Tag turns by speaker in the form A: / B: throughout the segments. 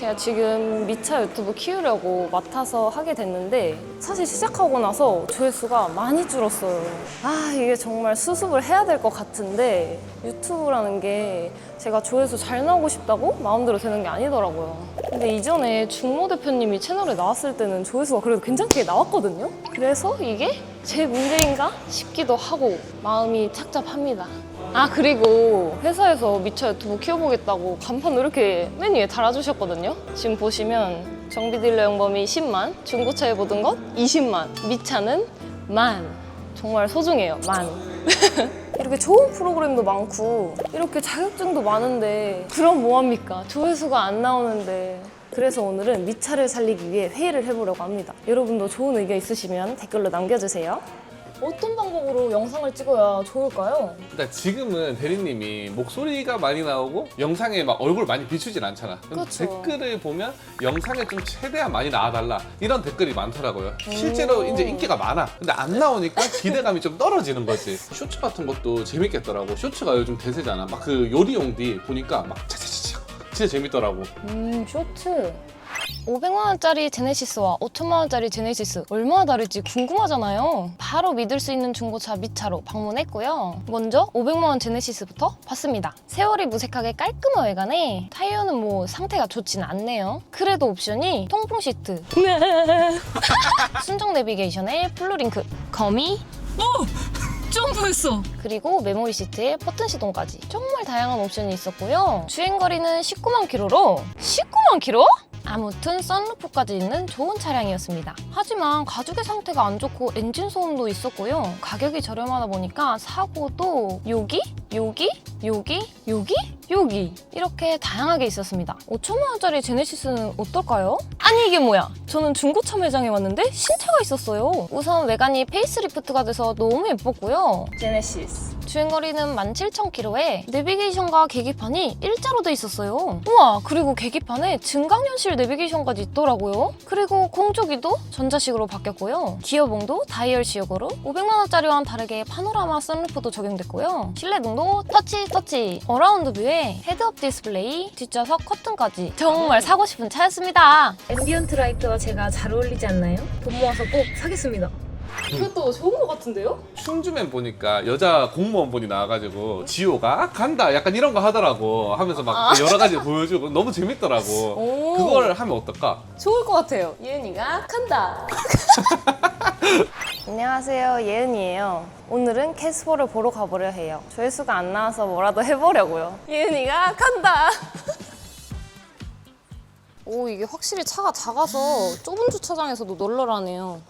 A: 제가 지금 미차 유튜브 키우려고 맡아서 하게 됐는데 사실 시작하고 나서 조회수가 많이 줄었어요. 아 이게 정말 수습을 해야 될 것 같은데 유튜브라는 게 제가 조회수 잘 나오고 싶다고 마음대로 되는 게 아니더라고요. 근데 이전에 중모 대표님이 채널에 나왔을 때는 조회수가 그래도 괜찮게 나왔거든요. 그래서 이게 제 문제인가 싶기도 하고 마음이 착잡합니다. 아 그리고 회사에서 미처 유튜브 키워보겠다고 간판을 이렇게 맨 위에 달아주셨거든요? 지금 보시면 정비 딜러 영범이 10만 중고차에 보던 것 20만 미차는 만. 정말 소중해요 만. 이렇게 좋은 프로그램도 많고 이렇게 자격증도 많은데 그럼 뭐합니까? 조회수가 안 나오는데. 그래서 오늘은 미차를 살리기 위해 회의를 해보려고 합니다. 여러분도 좋은 의견 있으시면 댓글로 남겨주세요 어떤 방법으로 영상을 찍어야 좋을까요?
B: 그러니까 지금은 대리님이 목소리가 많이 나오고 영상에 막 얼굴 많이 비추진 않잖아. 근데
A: 그쵸.
B: 댓글을 보면 영상에 좀 최대한 많이 나와달라 이런 댓글이 많더라고요. 실제로 이제 인기가 많아. 근데 안 나오니까 기대감이 좀 떨어지는 거지. 쇼츠 같은 것도 재밌겠더라고. 쇼츠가 요즘 대세잖아. 막 그 요리용디 보니까 막 차차차차 진짜 재밌더라고.
A: 음, 쇼츠. 500만 원짜리 제네시스와 5천만 원짜리 제네시스 얼마나 다를지 궁금하잖아요. 바로 믿을 수 있는 중고차 미차로 방문했고요. 먼저 500만 원 제네시스부터 봤습니다. 세월이 무색하게 깔끔한 외관에 타이어는 뭐 상태가 좋진 않네요. 그래도 옵션이 통풍 시트, 순정 내비게이션에 플루링크, 거미, 점프했어. 그리고 메모리 시트에 버튼 시동까지 정말 다양한 옵션이 있었고요. 주행 거리는 19만 킬로로 19만 킬로? 아무튼 썬루프까지 있는 좋은 차량이었습니다. 하지만 가죽의 상태가 안 좋고 엔진 소음도 있었고요. 가격이 저렴하다 보니까 사고도 여기, 여기, 여기, 여기, 여기 이렇게 다양하게 있었습니다. 5천만 원짜리 제네시스는 어떨까요? 아니 이게 뭐야? 저는 중고차 매장에 왔는데 신차가 있었어요. 우선 외관이 페이스리프트가 돼서 너무 예뻤고요. 제네시스. 주행거리는 17,000km에 내비게이션과 계기판이 일자로 돼 있었어요. 우와, 그리고 계기판에 증강현실 내비게이션까지 있더라고요. 그리고 공조기도 전자식으로 바뀌었고요. 기어봉도 다이얼 시역으로 500만원짜리와는 다르게 파노라마 선루프도 적용됐고요. 실내등도 터치 터치. 어라운드 뷰에 헤드업 디스플레이, 뒷좌석 커튼까지 정말 사고 싶은 차였습니다. 앰비언트 라이트와 제가 잘 어울리지 않나요? 돈 모아서 꼭 사겠습니다. 이것도 좋은 것 같은데요?
B: 충주맨 보니까 여자 공무원 분이 나와가지고 지호가 간다 약간 이런 거 하더라고 하면서 막 여러 가지 보여주고 너무 재밌더라고
A: 오.
B: 그걸 하면 어떨까?
A: 좋을 것 같아요. 예은이가 간다. 안녕하세요. 예은이에요. 오늘은 캐스퍼를 보러 가보려 해요. 조회수가 안 나와서 뭐라도 해보려고요. 예은이가 간다. 오, 이게 확실히 차가 작아서 좁은 주차장에서도 널널하네요.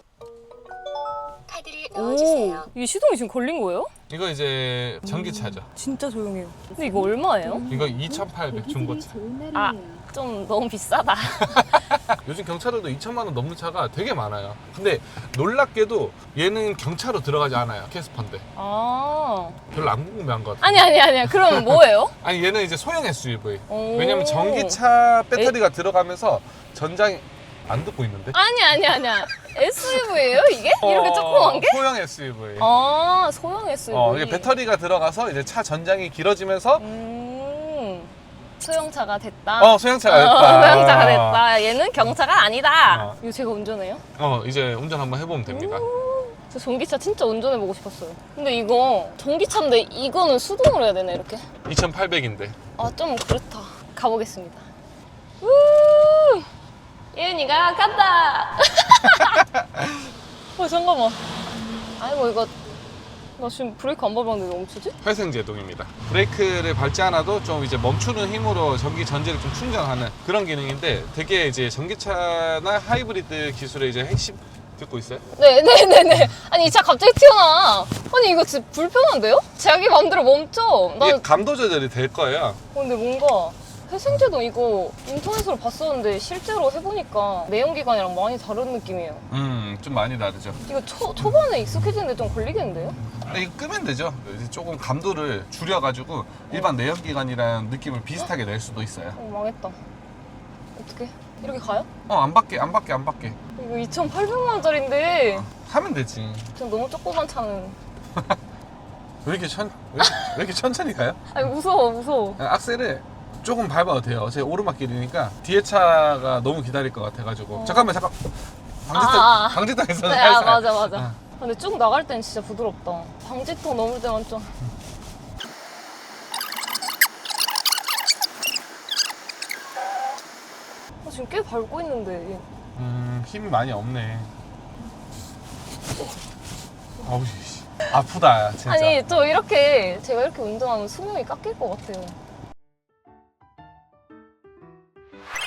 C: 카드를
A: 오,
C: 넣어주세요.
A: 이게 시동이 지금 걸린 거예요?
B: 이거 이제 전기차죠
A: 진짜 조용해요. 근데 이거 얼마예요?
B: 이거 2,800 중고차
A: 아, 좀 너무 비싸다.
B: 요즘 경차들도 2천만 원 넘는 차가 되게 많아요 근데 놀랍게도 얘는 경차로 들어가지 않아요 캐스퍼인데
A: 아,
B: 별로 안 궁금해한 것 같아
A: 아니 아니 아니야. 그럼 뭐예요?
B: 아니 얘는 이제 소형 SUV
A: 오.
B: 왜냐면 전기차 배터리가 들어가면서 전장이 안 듣고 있는데
A: 아니 아니 아니야. SUV예요 이게? 이렇게 조그만 게?
B: 어, 소형 SUV
A: 아 소형 SUV.
B: 어, 이게 배터리가 들어가서 이제 차 전장이 길어지면서
A: 음 소형차가 됐다.
B: 어 소형차가
A: 어,
B: 됐다.
A: 소형차가 됐다. 얘는 경차가 아니다.
B: 어.
A: 이거 제가 운전해요?
B: 어 이제 운전 한번 해보면 됩니다.
A: 저 전기차 진짜 운전해보고 싶었어요. 근데 이거 전기차인데 이거는 수동으로 해야 되네 이렇게.
B: 2,800인데.
A: 아 좀 그렇다. 가보겠습니다. 우! 예은이가 간다. 어 잠깐만. 아이고 이거 나 지금 브레이크 안 밟았는데 왜 멈추지?
B: 회생 제동입니다. 브레이크를 밟지 않아도 좀 이제 멈추는 힘으로 전기 전지를 좀 충전하는 그런 기능인데 되게 이제 전기차나 하이브리드 기술의 이제 핵심 듣고 있어요?
A: 네네네네. 아니 이 차 갑자기 튀어나와. 아니 이거 진짜 불편한데요? 자기 마음대로 멈춰. 나
B: 이게 감도 조절이 될 거예요.
A: 어, 근데 뭔가 회생제동 이거 인터넷으로 봤었는데 실제로 해보니까 내연기관이랑 많이 다른 느낌이에요.
B: 음, 좀 많이 다르죠.
A: 이거 초, 초반에 익숙해지는데 좀 걸리겠는데요?
B: 근데 이거 끄면 되죠. 이제 조금 감도를 줄여가지고 일반 내연기관이랑 느낌을 비슷하게 낼 수도 있어요.
A: 어 망했다. 어떻게? 이렇게 가요?
B: 어, 안 받게, 안 받게, 안 받게.
A: 이거 2,800만 원짜리인데
B: 하면 되지.
A: 지금 너무 조그만 차는.
B: 왜 이렇게 천, 왜, 이렇게- 왜 이렇게 천천히 가요?
A: 아니 무서워 무서워.
B: 악셀을 조금 밟아도 돼요. 어차피 오르막길이니까 뒤에 차가 너무 기다릴 것 같아가지고 잠깐만 잠깐 방지턱
A: 아, 아.
B: 방지턱에서
A: 네, 아,
B: 살살
A: 맞아, 맞아.
B: 아.
A: 근데 쭉 나갈 땐 진짜 부드럽다. 방지턱 넘을 때만 좀. 아, 지금 꽤 밟고 있는데.
B: 음 힘이 많이 없네. 어우 씨 아프다 진짜.
A: 아니, 또 이렇게, 제가 이렇게 운동하면 수명이 깎일 것 같아요.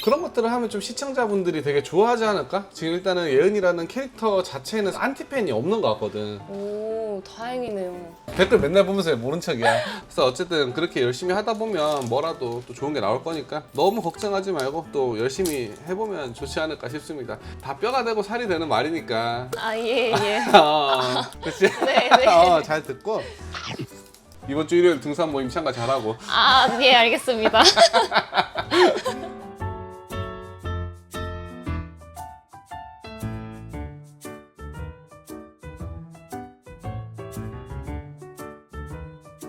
B: 그런 것들을 하면 좀 시청자분들이 되게 좋아하지 않을까? 지금 일단은 예은이라는 캐릭터 자체에는 안티팬이 없는 것 같거든.
A: 오, 다행이네요.
B: 댓글 맨날 보면서 왜 모른 척이야. 그래서 어쨌든 그렇게 열심히 하다 보면 뭐라도 또 좋은 게 나올 거니까 너무 걱정하지 말고 또 열심히 해보면 좋지 않을까 싶습니다. 다 뼈가 되고 살이 되는 말이니까.
A: 아, 예, 예.
B: 어, 그치?
A: 네, 네.
B: 어, 잘 듣고. 이번 주 일요일 등산 모임 참가 잘하고.
A: 아, 예, 알겠습니다.